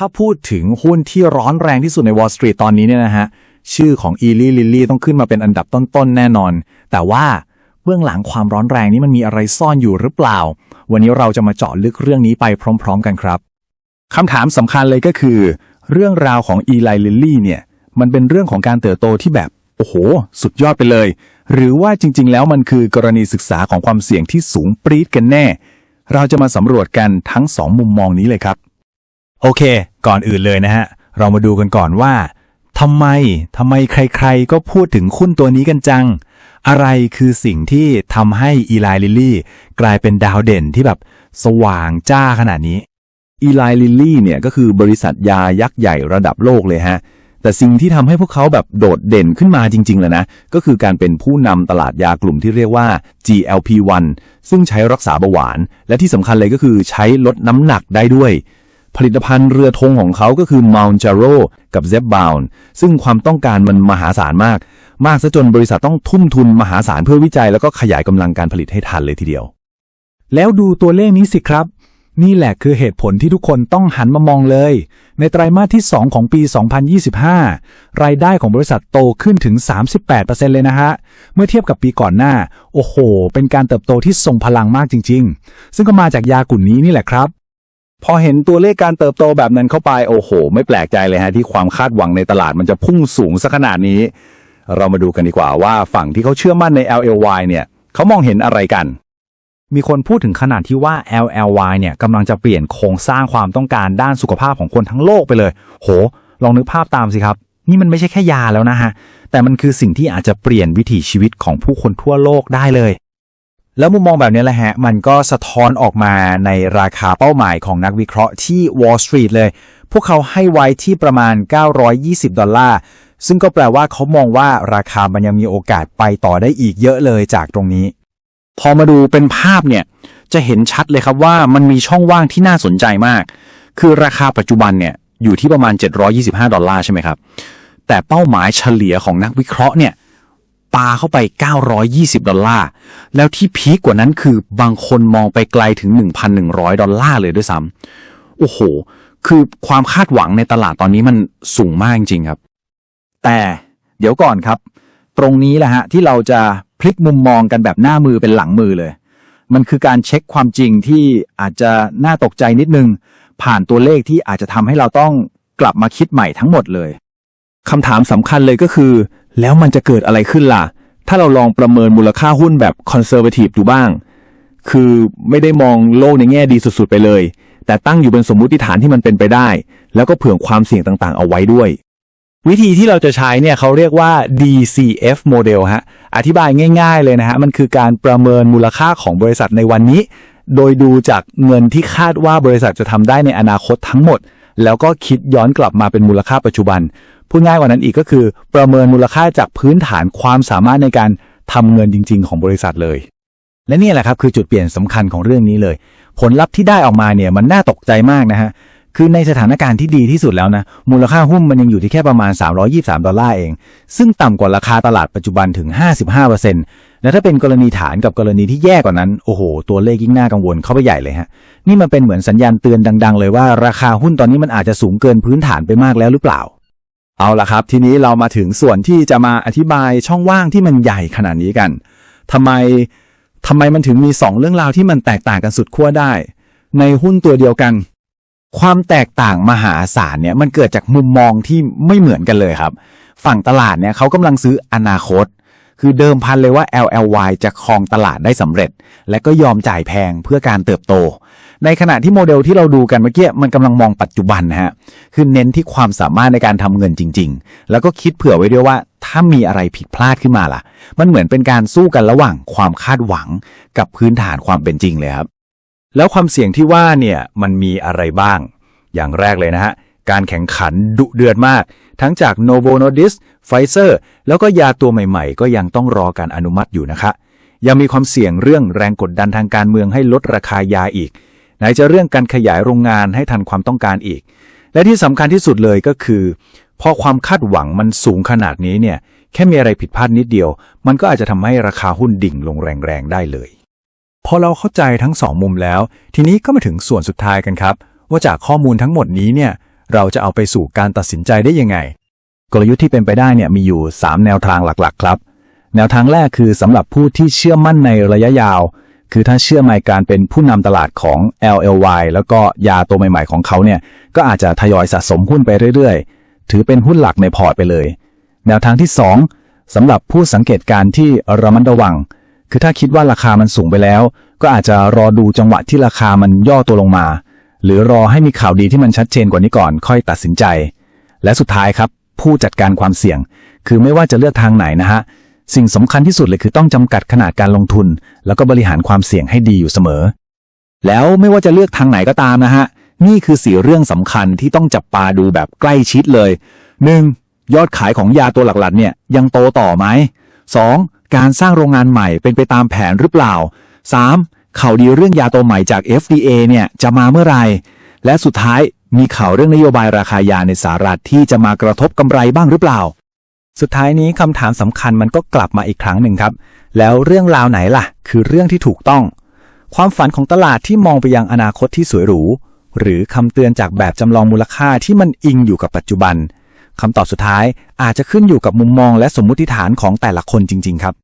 ถ้าพูดถึงหุ้นที่ร้อนแรงที่สุดใน Wall Street ตอนนี้เนี่ยนะฮะ ชื่อของ e l y Lilly ต้องขึ้นมาเป็นอันดับต้นๆ แน่นอน แต่ว่าเบื้องหลังความร้อนแรงนี้มันมีอะไรซ่อนอยู่หรือเปล่า วันนี้เราจะมาเจาะลึกเรื่องนี้ไปพร้อม ๆ กันครับคำถามสำคัญเลยก็คือ เรื่องราวของ Eli Lilly เนี่ยมันเป็นเรื่องของการเติบโตที่แบบโอ้โห สุดยอดไปเลย หรือว่าจริง ๆ แล้วมันคือกรณีศึกษาของความเสี่ยงที่สูงปรี๊ดกันแน่ เราจะมาสำรวจกันทั้งสองมุมมองนี้เลยครับ โอเค ก่อนอื่นเลยนะฮะ เรามาดูกันก่อนว่าทำไมทำไมใครๆ ก็พูดถึงหุ้นตัวนี้กันจัง อะไรคือสิ่งที่ทำให้อีไลลิลลี่กลายเป็นดาวเด่นที่แบบสว่างจ้าขนาดนี้ อีไลลิลลี่เนี่ยก็คือบริษัทยายักษ์ใหญ่ระดับโลกเลยฮะ แต่สิ่งที่ทำให้พวกเขาแบบโดดเด่นขึ้นมาจริงๆเลยนะ ก็คือการเป็นผู้นำตลาดยากลุ่มที่เรียกว่า GLP-1 ซึ่งใช้รักษาเบาหวาน และที่สำคัญเลยก็คือใช้ลดน้ำหนักได้ด้วย ผลิตภัณฑ์เรือธงของเขาก็คือ Mount Jaro กับ Zepbound ซึ่งความต้องการมันมหาศาลมาก มากซะจนบริษัทต้องทุ่มทุนมหาศาลเพื่อวิจัยแล้วก็ขยายกำลังการผลิตให้ทันเลยทีเดียว แล้วดูตัวเลขนี้สิครับ นี่แหละคือเหตุผลที่ทุกคนต้องหันมามองเลย ในไตรมาสที่ 2 ของปี 2025 รายได้ของบริษัทโตขึ้นถึง 38%เลยนะฮะ เมื่อเทียบกับปีก่อนหน้า โอ้โห เป็นการเติบโตที่ทรงพลังมากจริง ๆ ซึ่งก็มาจากยากลุ่มนี้นี่แหละครับ พอเห็นตัวเลขการเติบโตแบบนั้นเข้าไปโอ้โห ไม่แปลกใจเลยฮะที่ความคาดหวังในตลาดมันจะพุ่งสูงสักขนาดนี้ เรามาดูกันดีกว่าว่าฝั่งที่เขาเชื่อมั่นใน LLY เนี่ยเขามองเห็นอะไรกัน มีคนพูดถึงขนาดที่ว่า LLY เนี่ยกำลังจะเปลี่ยนโครงสร้างความต้องการด้านสุขภาพของคนทั้งโลกไปเลย โห ลองนึกภาพตามสิครับ นี่มันไม่ใช่แค่ยาแล้วนะฮะแต่มันคือสิ่งที่อาจจะเปลี่ยนวิถีชีวิตของผู้คนทั่วโลกได้เลย แล้วมุมมองแบบนี้แหละฮะ มันก็สะท้อนออกมาในราคาเป้าหมายของนักวิเคราะห์ที่ Wall Street เลย พวกเขาให้ไว้ที่ประมาณ 920 ดอลลาร์ ซึ่งก็แปลว่าเขามองว่าราคามันยังมีโอกาสไปต่อได้อีกเยอะเลยจากตรงนี้ พอมาดูเป็นภาพเนี่ย จะเห็นชัดเลยครับว่ามันมีช่องว่างที่น่าสนใจมาก คือราคาปัจจุบันเนี่ยอยู่ที่ประมาณ 725 ดอลลาร์ใช่ไหมครับ แต่เป้าหมายเฉลี่ยของนักวิเคราะห์เนี่ย ปาเข้าไป 920 ดอลลาร์ แล้วที่พีคกว่านั้นคือบางคนมองไปไกลถึง 1,100 ดอลลาร์เลยด้วยซ้ำโอ้โห คือความคาดหวังในตลาดตอนนี้มันสูงมากจริงครับ แต่เดี๋ยวก่อนครับ ตรงนี้แหละฮะ ที่เราจะพลิกมุมมองกันแบบหน้ามือเป็นหลังมือเลย มันคือการเช็คความจริงที่อาจจะน่าตกใจนิดนึง ผ่านตัวเลขที่อาจจะทำให้เราต้องกลับมาคิดใหม่ทั้งหมดเลยคำถามสำคัญเลยก็คือ แล้วมันจะเกิดอะไรขึ้นล่ะ ถ้าเราลองประเมินมูลค่าหุ้นแบบคอนเซอร์เวทีฟดูบ้าง คือไม่ได้มองโลกในแง่ดีสุดๆไปเลย แต่ตั้งอยู่บนสมมุติฐานที่มันเป็นไปได้ แล้วก็เผื่อความเสี่ยงต่างๆ เอาไว้ด้วย วิธีที่เราจะใช้เนี่ยเขาเรียกว่า DCF model ฮะ อธิบายง่าย ๆเลยนะฮะ มันคือการประเมินมูลค่าของบริษัทในวันนี้ โดยดูจากเงินที่คาดว่าบริษัทจะทำได้ในอนาคตทั้งหมด แล้วก็คิดย้อนกลับมาเป็นมูลค่าปัจจุบัน พูดง่ายกว่านั้นอีกก็คือ ประเมินมูลค่าจากพื้นฐานความสามารถในการทำเงินจริง ๆ ของบริษัทเลย และนี่แหละครับคือจุดเปลี่ยนสำคัญของเรื่องนี้เลย ผลลัพธ์ที่ได้ออกมาเนี่ยมันน่าตกใจมากนะฮะคือในสถานการณ์ที่ดีที่สุดแล้วนะ มูลค่าหุ้นมันยังอยู่ที่แค่ประมาณ 323 ดอลลาร์เอง ซึ่งต่ำกว่าราคาตลาดปัจจุบันถึง 55% และถ้าเป็นกรณีฐานกับกรณีที่แย่กว่านั้น โอ้โห ตัวเลขยิ่งน่ากังวลเข้าไปใหญ่เลยฮะ นี่มันเป็นเหมือนสัญญาณเตือนดัง ๆ เลยว่าราคาหุ้นตอนนี้มันอาจจะสูงเกินพื้นฐานไปมากแล้วหรือเปล่า เอาละครับ ทีนี้เรามาถึงส่วนที่จะมาอธิบายช่องว่างที่มันใหญ่ขนาดนี้กันทำไมทำไมมันถึงมีสองเรื่องราวที่มันแตกต่างกันสุดขั้วได้ ในหุ้นตัวเดียวกัน ความแตกต่างมหาศาลเนี่ยมันเกิดจากมุมมองที่ไม่เหมือนกันเลยครับ ฝั่งตลาดเนี่ยเขากำลังซื้ออนาคต คือเดิมพันเลยว่า LLY จะครองตลาดได้สำเร็จ และก็ยอมจ่ายแพงเพื่อการเติบโต ในขณะที่โมเดลที่เราดูกันเมื่อกี้มันกำลังมองปัจจุบันนะฮะคือเน้นที่ความสามารถในการทำเงินจริง ๆ แล้วก็คิดเผื่อไว้ด้วยว่าถ้ามีอะไรผิดพลาดขึ้นมาล่ะ มันเหมือนเป็นการสู้กันระหว่างความคาดหวังกับพื้นฐานความเป็นจริงเลยครับ แล้วความเสี่ยงที่ว่าเนี่ยมันมีอะไรบ้าง อย่างแรกเลยนะฮะ การแข่งขันดุเดือดมาก ทั้งจาก Novo Nordisk Pfizer แล้วก็ยาตัวใหม่ๆ ก็ยังต้องรอการอนุมัติอยู่นะคะ ยังมีความเสี่ยงเรื่องแรงกดดันทางการเมืองให้ลดราคายาอีก ไหนจะเรื่องการขยายโรงงานให้ทันความต้องการอีก และที่สำคัญที่สุดเลยก็คือ พอความคาดหวังมันสูงขนาดนี้เนี่ยแค่มีอะไรผิดพลาดนิดเดียว มันก็อาจจะทำให้ราคาหุ้นดิ่งลงแรงๆได้เลยพอเราเข้าใจทั้งสองมุมแล้ว ทีนี้ก็มาถึงส่วนสุดท้ายกันครับ ว่าจากข้อมูลทั้งหมดนี้เนี่ย เราจะเอาไปสู่การตัดสินใจได้ยังไง กลยุทธ์ที่เป็นไปได้เนี่ยมีอยู่ 3 แนวทางหลักๆ ครับ แนวทางแรกคือสำหรับผู้ที่เชื่อมั่นในระยะยาว คือถ้าเชื่อในการเป็นผู้นำตลาดของ LLY แล้วก็ยาตัวใหม่ๆของเขาเนี่ยก็อาจจะทยอยสะสมหุ้นไปเรื่อยๆ ถือเป็นหุ้นหลักในพอร์ตไปเลย แนวทางที่ 2สำหรับผู้สังเกตการณ์ที่ระมัดระวัง คือถ้าคิดว่าราคามันสูงไปแล้ว ก็อาจจะรอดูจังหวะที่ราคามันย่อตัวลงมา หรือรอให้มีข่าวดีที่มันชัดเจนกว่านี้ก่อนค่อยตัดสินใจ และสุดท้ายครับ ผู้จัดการความเสี่ยง คือไม่ว่าจะเลือกทางไหนนะฮะ สิ่งสำคัญที่สุดเลยคือต้องจำกัดขนาดการลงทุน แล้วก็บริหารความเสี่ยงให้ดีอยู่เสมอ แล้วไม่ว่าจะเลือกทางไหนก็ตามนะฮะ นี่คือสี่เรื่องสำคัญที่ต้องจับตาดูแบบใกล้ชิดเลย 1. ยอดขายของยาตัวหลักๆเนี่ยยังโตต่อไหม 2. การสร้างโรงงานใหม่เป็นไปตามแผนหรือเปล่า 3. ข่าวดีเรื่องยาตัวใหม่จาก FDA เนี่ยจะมาเมื่อไหร่และสุดท้าย มีข่าวเรื่องนโยบายราคายาในสหรัฐที่จะมากระทบกำไรบ้างหรือเปล่า สุดท้ายนี้คำถามสำคัญมันก็กลับมาอีกครั้งหนึ่งครับ แล้วเรื่องราวไหนล่ะ คือเรื่องที่ถูกต้อง ความฝันของตลาดที่มองไปยังอนาคตที่สวยหรู หรือคำเตือนจากแบบจำลองมูลค่าที่มันอิงอยู่กับปัจจุบันคำตอบสุดท้ายอาจจะขึ้นอยู่กับมุมมองและสมมุติฐานของแต่ละคนจริง ๆ ครับ